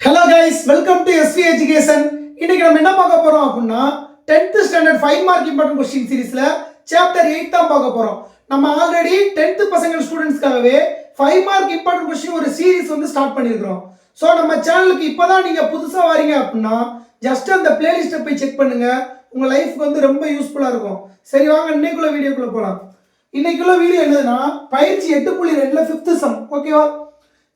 Hello guys welcome to SV education இன்னைக்கு நம்ம என்ன பார்க்க போறோம் அப்படின்னா 10th standard five mark important question சீரீஸ்ல சாப்டர் எயிட் தான் பார்க்க போறோம். நம்ம ஆல்ரெடி 10th பசங்க ஸ்டூடெண்ட்ஸ்க்காகவே ஃபைவ் மார்க் இம்பார்ட்டன் கொஸ்டின் ஒரு சீரீஸ் வந்து ஸ்டார்ட் பண்ணியிருக்கிறோம். ஸோ நம்ம சேனலுக்கு இப்போதான் நீங்க புதுசாக வரீங்க அப்படின்னா ஜஸ்ட் அந்த பிளேலிஸ்ட்டை போய் செக் பண்ணுங்க. உங்க லைஃப்க்கு வந்து ரொம்ப யூஸ்ஃபுல்லாக இருக்கும். சரி வாங்க இன்னைக்குள்ள வீடியோக்குள்ள போகலாம் இன்னைக்குள்ள வீடியோ என்னதுன்னா பயிற்சி எட்டு புள்ளி ரெண்டுல ஃபிஃப்த் சம் ஓகேவா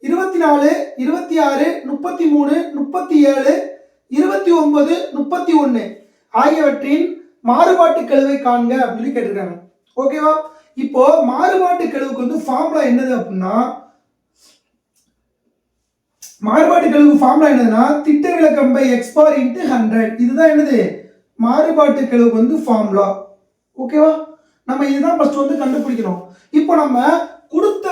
இருபத்தி நாலு இருபத்தி ஆறு முப்பத்தி மூணு முப்பத்தி ஏழு இருபத்தி ஒன்பது முப்பத்தி ஒன்று ஆகியவற்றின் மாறுபாட்டு கெழுவை காண்க அப்படின்னு கேட்டிருக்காங்க. ஓகேவா இப்போ மாறுபாட்டு கெழுவுக்கு வந்து ஃபார்முலா என்னது அப்படின்னா மாறுபாட்டு கெழுவு ஃபார்முலா என்னதுன்னா திட்ட விளக்கம் by X bar into hundred இதுதான் என்னது? மாறுபாட்டு கெழுவுக்கு வந்து ஃபார்முலா ஓகேவா நம்ம இதுதான் ஃபர்ஸ்ட் வந்து கண்டுபிடிக்கணும். இப்போ நம்ம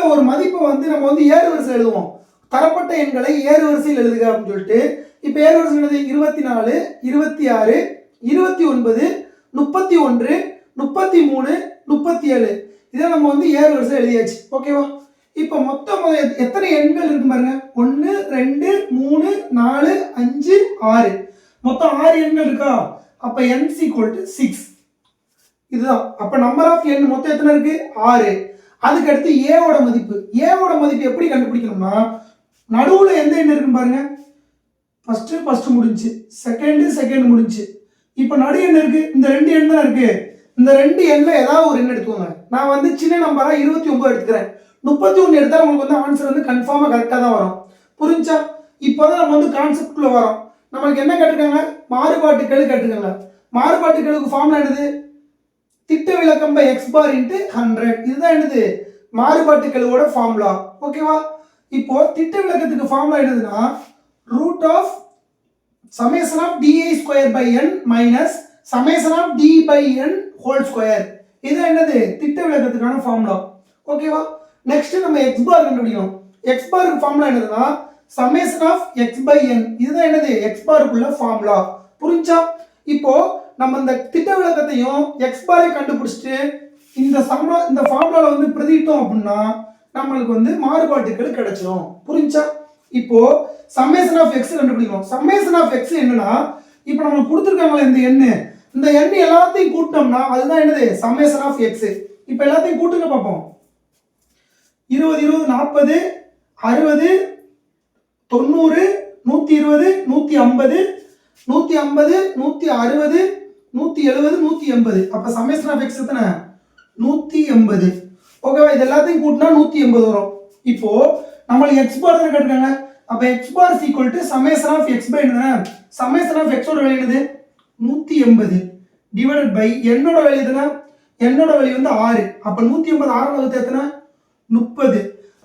ஒரு மதிப்பை வந்து நம்ம வந்து ஏறு வரிசை எழுதுவோம். தரப்பட்ட எண்களை ஏறு வரிசையில் எழுதுக அப்படின்னு சொல்லிட்டு இப்போ ஏறு வரிசை எழுது இருபத்தி நாலு இருபத்தி ஆறு இருபத்தி ஒன்பது முப்பத்தி ஒன்று முப்பத்தி மூணு முப்பத்தி ஏழு இதை நம்ம வந்து ஏறு வரிசை எழுதியாச்சு. ஓகேவா இப்போ மொத்தம் எத்- எத்தனை எண்கள் இருக்கு பாருங்க. ஒன்று ரெண்டு மூணு நாலு அஞ்சு ஆறு. மொத்தம் ஆறு எண்கள் இருக்கா? அப்போ என் சீக்வல் டு சிக்ஸ் இதுதான். அப்போ நம்பர் ஆஃப் எண் மொத்தம் எத்தனை இருக்கு? ஆறு. அதுக்கு அடுத்து ஏவோட மதிப்பு. ஏவோட மதிப்பு எப்படி கண்டுபிடிக்கணும்னா நடுவில் எந்த எண் இருக்குன்னு பாருங்க. ஃபஸ்ட்டு ஃபஸ்ட்டு முடிஞ்சு. செகண்டு செகண்ட் முடிஞ்சு. இப்போ நடு எண் இருக்குது இந்த ரெண்டு எண் தான் இருக்குது இந்த ரெண்டு எண்ணில் ஏதாவது ஒரு எண் எடுத்துக்கோங்க. நான் வந்து சின்ன நம்பராக இருபத்தி ஒம்பது எடுத்துக்கிறேன். முப்பத்தி ஒன்று எடுத்தால் உங்களுக்கு வந்து ஆன்சர் வந்து கன்ஃபார்மாக கரெக்டாக தான் வரும். புரிஞ்சா? இப்போதான் நம்ம வந்து கான்செப்ட்குள்ள வரோம். நம்மளுக்கு என்ன கேட்டிருக்காங்க? மாறுபாட்டுக்கெழு கேட்டிருக்காங்க. மாறுபாட்டுக்கெழுக்கு ஃபார்ம்லாம் என்னது? திட்ட விளக்கம் by X bar into hundred இதுதான் என்னது? மாறுபாட்டு கெழுவோட ஃபார்முலா ஓகேவா இப்போ திட்ட விளக்கத்துக்கு ஃபார்முலா என்னதுன்னா root of summation of DI square by N minus summation of D by N whole square இது என்னது? திட்ட விளக்கத்துக்கான ஃபார்முலா ஓகேவா நெக்ஸ்ட் நம்ம எக்ஸ் பார் கண்டுபிடிக்கணும். எக்ஸ் பாருக்கு ஃபார்முலா என்னதுன்னா summation of X by N இதுதான் என்னது? எக்ஸ் பாருக்குள்ள ஃபார்முலா புரிஞ்சா? இப்போ நம்ம இந்த திட்ட விளக்கத்தையும் எக்ஸ் பாரை கண்டுபிடிச்சிட்டு இந்த சம்மா இந்த ஃபார்முலாவில் வந்து பிரதிட்டோம் அப்படின்னா நம்மளுக்கு வந்து மாறுபாட்டுகள் கிடைச்சிடும் புரிஞ்சா? இப்போ சம்மேஷன் ஆஃப் எக்ஸ் கண்டுபிடிக்கணும். சம்மேஷன் ஆஃப் எக்ஸ் என்னன்னா இப்போ நம்மளுக்கு கொடுத்துருக்காங்களே இந்த எண்ணு இந்த எண்ணு எல்லாத்தையும் கூட்டினோம்னா அதுதான் என்னது? சம்மேஷன் ஆஃப் எக்ஸ் இப்போ எல்லாத்தையும் கூட்டுங்க பார்ப்போம் இருபது இருபது நாற்பது அறுபது தொண்ணூறு நூற்றி இருபது நூற்றி ஐம்பது நூற்றி ஐம்பது நூற்றி அறுபது நூற்றி எழுபது நூற்றி எண்பது. அப்போ சமேஷன் ஆஃப் எக்ஸ் எத்தனை? நூற்றி எண்பது. ஓகேவா? இது எல்லாத்தையும் கூட்டினா நூற்றி எண்பது வரும். இப்போ நம்மளுக்கு எக்ஸ் பார் தான் கேட்டுருக்காங்க. அப்போ X bar equal to summation of X by என்ன சமேஷன் ஆஃப் எக்ஸோட வேலை என்னது? நூற்றி எண்பது. டிவைடட் பை என்னோட வேலை எதுனா என்னோட வேலை வந்து ஆறு. அப்போ நூற்றி எண்பது ஆறு வகுத்து எத்தனை? முப்பது.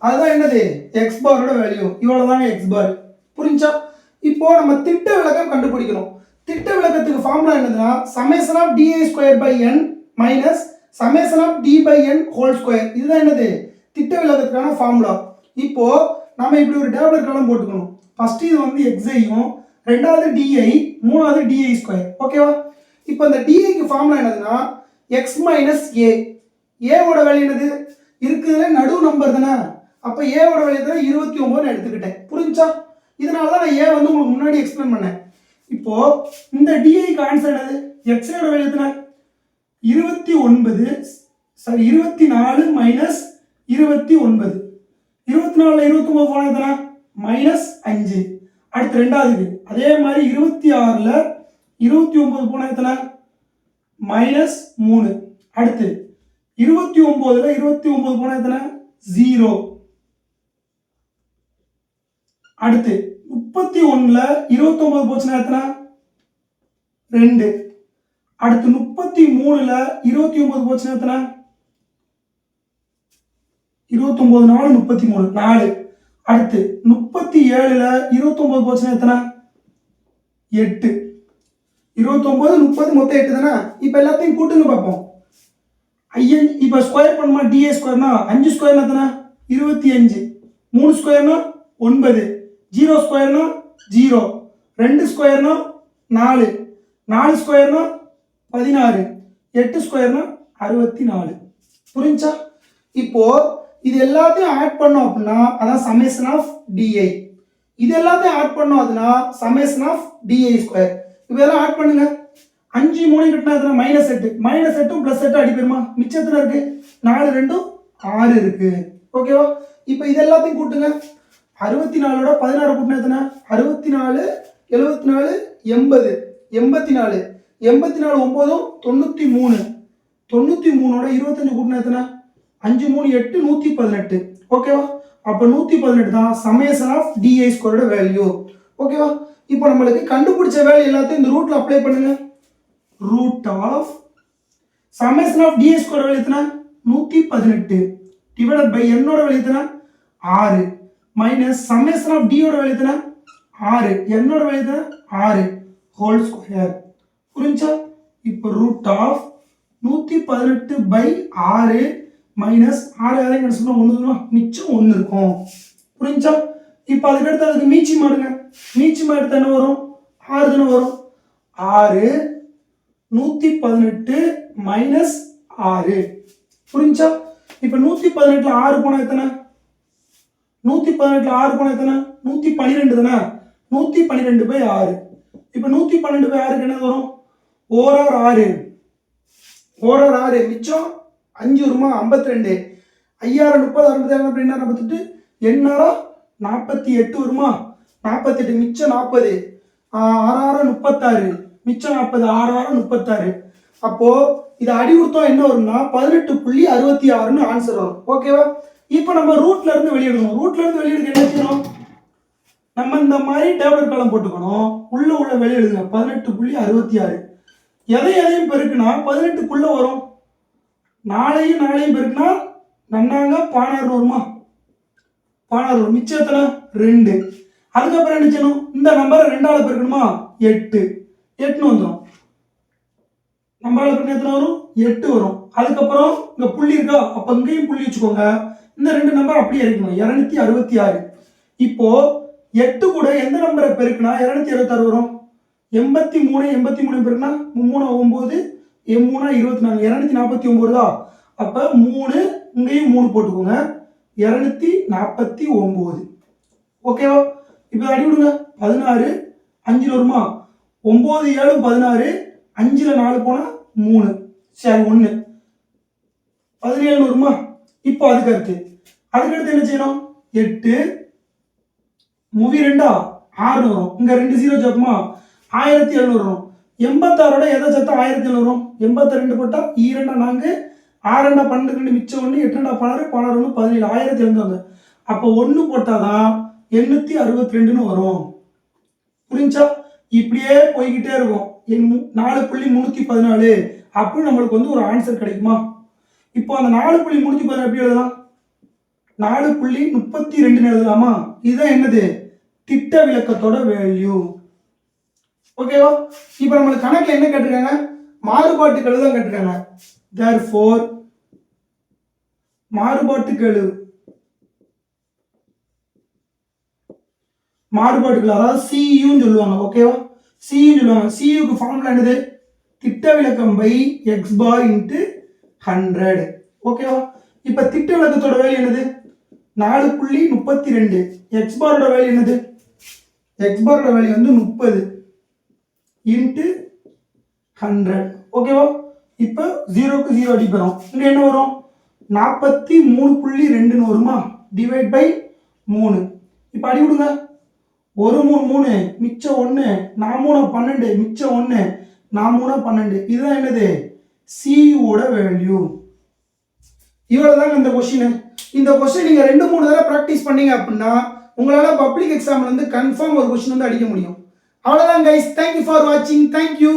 அதுதான் என்னது? எக்ஸ் பாரோட வேல்யூ. இவ்வளவுதாங்க எக்ஸ் பார் புரிஞ்சா? இப்போ நம்ம திட்ட விளக்கம் கண்டுபிடிக்கணும். திட்ட விளக்கத்துக்கு ஃபார்முலா என்னதுன்னா summation of DI square by N minus summation of D by N whole square இதுதான் என்னது? திட்ட விளக்கத்துக்கான ஃபார்முலா இப்போ நம்ம இப்படி ஒரு டேப்லெட் போட்டுக்கணும். ஃபர்ஸ்ட் இது வந்து எக்ஸையும் ரெண்டாவது டிஐ மூணாவது டிஐ ஸ்கொயர் ஓகேவா இப்போ இந்த டிஐக்கு ஃபார்முலா என்னதுன்னா எக்ஸ் மைனஸ் ஏ ஏவோட வேலை என்னது? இருக்குதுல நடு நம்பர் தானே. அப்போ ஏவோட வேலை தானே இருபத்தி ஒம்போதுன்னு எடுத்துக்கிட்டேன். புரிஞ்சா இதனால தான் நான் ஏ வந்து உங்களுக்கு முன்னாடி எக்ஸ்பிளைன் பண்ணேன். இப்போ இந்த டிஐக்கு ஆன்சர் என்னது எக்ஸோட வேல்யூ இருபத்தி ஒன்பது சாரி இருபத்தி நாலு மைனஸ் இருபத்தி ஒன்பது. இருபத்தி நாலுல இருபத்தி ஒன்பது போன எத்தனை? மைனஸ் அஞ்சு அடுத்து ரெண்டாவதுக்கு. அதே மாதிரி இருபத்தி ஆறுல இருபத்தி ஒன்பது போன எத்தனை? மைனஸ் மூணு. அடுத்து இருபத்தி ஒன்பதுல இருபத்தி ஒன்பது போன எத்தனை? ஜீரோ அடுத்து முப்பத்தி ஒன்றில் இருபத்தி ஒன்பது போச்சுன்னா எத்தனை? ரெண்டு. அடுத்து முப்பத்தி மூணுல இருபத்தி ஒன்பது போச்சுன்னா எத்தனை? இருபத்தி ஒன்பது நாலு முப்பத்தி மூணு. நாலு. அடுத்து முப்பத்தி ஏழுல இருபத்தி ஒன்பது போச்சுன்னா எத்தனை? எட்டு. இருபத்தொன்பது முப்பது மொத்தம் எட்டு தானே? இப்போ எல்லாத்தையும் கூட்டுங்க பார்ப்போம். ஐயன் இப்போ ஸ்கொயர் பண்ணுமா? டிஏ ஸ்கொயர்னா அஞ்சு ஸ்கொயர்னா எத்தனை? இருபத்தி அஞ்சு. மூணு ஸ்கொயர்னா ஒன்பது. ஜீரோ ஸ்கொயர்னா ஜீரோ. ரெண்டு ஸ்கொயர்னா நாலு. நாலு ஸ்கொயர்னா பதினாறு. எட்டு ஸ்கொயர்னா அறுபத்தி நாலு புரிஞ்சா? இப்போ இது எல்லாத்தையும் ஆட் பண்ணோம் அப்படின்னா அதான் சமேஷன் ஆஃப் டிஐ இது எல்லாத்தையும் ஆட் பண்ணோம் அதுனா சமேஷன் ஆஃப் டிஐ ஸ்கொயர் இதெல்லாம் ஆட் பண்ணுங்க. அஞ்சு மூணு கட்டினா எத்தனை? மைனஸ் எட்டு. மைனஸ் எட்டும் ப்ளஸ் எட்டும் அடிப்பேருமா மிச்சத்தில் இருக்கு? நாலு ரெண்டும் ஆறு இருக்கு. ஓகேவா இப்போ இது எல்லாத்தையும் கூட்டுங்க. அறுபத்தி நாலோட பதினாறு கூட்டினா எத்தனை? அறுபத்தி நாலு எழுபத்தி நாலு எண்பது. எண்பத்தி நாலு எண்பத்தி நாலு ஒம்போதும் தொண்ணூற்றி மூணு தொண்ணூற்றி மூணோட இருபத்தஞ்சு கூட்டினா எத்தனை? அஞ்சு மூணு எட்டு நூற்றி பதினெட்டு ஓகேவா? அப்போ நூற்றி பதினெட்டு தான் சமேசன் ஆஃப் டிஐ ஸ்கொயரோட வேல்யூ ஓகேவா? இப்போ நம்மளுக்கு கண்டுபிடிச்ச வேலை எல்லாத்தையும் இந்த ரூட்டில் அப்ளை பண்ணுங்க. Root of summation of DI square வேலை எத்தனை? நூற்றி பதினெட்டு டிவைடட் பை என்னோட வேலை எத்தனை? ஆறு. மைனஸ் சம்மேஷன் ஆஃப் டியோட வேலை எத்தனை? ஆறு. என்னோட வேலை எத்தனை? ஆறு. ஹோல் ஸ்கொயர் புரிஞ்சா? இப்போ ரூட் ஆஃப் நூற்றி பதினெட்டு பை ஆறு மைனஸ் ஆறு ஆறு என்ன சொன்னால் ஒன்று மிச்சம் ஒன்று இருக்கும். புரிஞ்சா? இப்போ அதுக்கடுத்து அதுக்கு மீச்சி மாடுங்க மீச்சி மாடு தானே வரும்? ஆறு தானே வரும். ஆறு நூற்றி பதினெட்டு மைனஸ் ஆறு. புரிஞ்சா? இப்போ நூற்றி பதினெட்டில் ஆறு போனால் எத்தனை? நூற்றி பதினெட்டில் ஆறு போனால் எத்தனை? நூற்றி பன்னிரெண்டு தானே? நூற்றி பன்னிரெண்டு பை ஆறு. இப்போ நூற்றி பன்னெண்டு பை ஆறுக்கு என்ன வரும்? ஓரார் ஆறு. ஓரார் ஆறு. மிச்சம் அஞ்சு வருமா ஐம்பத்தி ரெண்டு. ஐயாயிரம் முப்பது அறுபது அப்படின்னா நாற்பத்தெட்டு எண்ணாயிரம் நாற்பத்தி எட்டு வருமா நாற்பத்தெட்டு. மிச்சம் நாற்பது. ஆறாயிரம் முப்பத்தாறு. மிச்சம் நாற்பது. ஆறாயிரம் முப்பத்தாறு. அப்போது இதை அடி கொடுத்தோம் என்ன வரும்னா பதினெட்டு புள்ளி அறுபத்தி ஆறுன்னு ஆன்சர் வரும். ஓகேவா இப்போ நம்ம ரூட்ல இருந்து வெளியிடணும். ரூட்ல இருந்து வெளியிடுங்க என்ன செய்யணும்? நம்ம இந்த மாதிரி டேப்லெட் காலம் போட்டுக்கணும். உள்ள உள்ள வெளியிடுங்க. பதினெட்டு புள்ளி அறுபத்தி ஆறு. எதை எதையும் பெருக்குனா பதினெட்டுக்குள்ள வரும். நாளையும் நாளையும் பெருக்குனா நன்னாங்க பானாறு வருமா? பானாறு வரும். மிச்சத்துல ரெண்டு. அதுக்கப்புறம் என்ன செய்யணும்? இந்த நம்பரை ரெண்டாவது பெருக்கணுமா? எட்டு. எட்டுன்னு வந்துடும் நம்பரால் பெருக்கினா எத்தனை வரும்? எட்டு வரும். அதுக்கப்புறம் இங்கே புள்ளி இருக்கா? அப்ப இங்கேயும் புள்ளி வச்சுக்கோங்க. இந்த ரெண்டு நம்பர் அப்படியே இருக்கணும். இரநூத்தி அறுபத்தி ஆறு. இப்போ எட்டு கூட எந்த நம்பரை பெருக்குனா இரநூத்தி அறுபத்தாறு வரும். எண்பத்தி மூணு எண்பத்தி மூணு பெருக்குனா மூணு ஒம்பது எம் மூணா இருபத்தி நாலு இரநூத்தி நாற்பத்தி ஒம்பது தான் அப்போ மூணு இங்கேயும் மூணு போட்டுக்கோங்க. இரநூத்தி நாற்பத்தி ஒம்பது. ஓகேவா இப்போ அடி விடுங்க பதினாறு அஞ்சில் வருமா? ஒம்பது ஏழு பதினாறு அஞ்சில் நாலு போனால் மூணு. சரி ஒன்று பதினேழு வருமா? இப்போ அதுக்கு அடுத்து. அதுக்கடுத்து என்ன செய்யணும்? எட்டு. மூவி ரெண்டா? ஆறு வரும். இங்க ரெண்டு ஜீரோ சேர்க்குமா ஆயிரத்தி எழுநூறு வரும். எண்பத்தாறோட எதை சேர்த்தா ஆயிரத்தி எழுநூறு வரும்? எண்பத்தி ரெண்டு போட்டா ஈரெண்டா நான்கு. ஆறெண்டா பன்னெண்டு ரெண்டு மிச்சம் ஒன்று எட்டுண்டா பன்னெண்டு பன்னெண்டு ஒன்று பதினேழு. ஆயிரத்தி எழுநூறு அப்போ ஒன்று போட்டாதான் எண்ணூத்தி அறுபத்தி ரெண்டுன்னு வரும். புரிஞ்சா? இப்படியே போய்கிட்டே இருக்கும். நாலு புள்ளி முந்நூற்றி பதினாலு. அப்படின்னு நம்மளுக்கு வந்து ஒரு ஆன்சர் கிடைக்குமா? இப்போ அந்த நாலு புள்ளி முடிஞ்சு பாரு எப்படி எழுதலாம்? நாலு புள்ளி முப்பத்தி ரெண்டுன்னு எழுதலாமா? இதுதான் என்னது? திட்ட விளக்கத்தோட வேல்யூ ஓகேவா இப்போ நம்மளுக்கு கணக்கில் என்ன கேட்டிருக்காங்க? மாறுபாட்டு கெழு தான் கேட்டிருக்காங்க. தேர் ஃபோர் மாறுபாட்டு கெழு மாறுபாட்டுகள் அதாவது சியூன்னு சொல்லுவாங்க. ஓகேவா சியூன்னு சொல்லுவாங்க. சியூக்கு ஃபார்முலா என்னது? திட்ட விளக்கம் by X bar into hundred ஓகேவா இப்போ திட்ட விளக்கத்தோட வேல்யூ என்னது? நாலு புள்ளி முப்பத்தி ரெண்டு எக்ஸ் பாரோட வேல்யூ என்னது? எக்ஸ் பாரோட வேல்யூ வந்து முப்பது. இன்ட்டு ஹண்ட்ரட் ஓகேவா இப்போ ஜீரோக்கு ஜீரோ அடிப்போம் இங்கே என்ன வரும்? நாற்பத்தி மூணு புள்ளி ரெண்டுன்னு வருமா? டிவைட் பை மூணு. இப்போ அடி விடுங்க ஒரு மூணு மூணு மிச்சம் ஒன்று நான் மூணு பன்னெண்டு மிச்சம் ஒன்று நான் மூணு பன்னெண்டு. இதுதான் என்னது? சியோட வேல்யூ இவ்வளோதாங்க இந்த கொஷின் இந்த கொஸ்டின் நீங்கள் ரெண்டு மூணு தடவை ப்ராக்டிஸ் பண்ணீங்க அப்படின்னா உங்களால் பப்ளிக் எக்ஸாம்ல இருந்து கன்ஃபார்ம் ஒரு கொஷின் வந்து அடிக்க முடியும். அவ்வளோதான் கைஸ் தேங்க்யூ ஃபார் வாட்சிங் தேங்க்யூ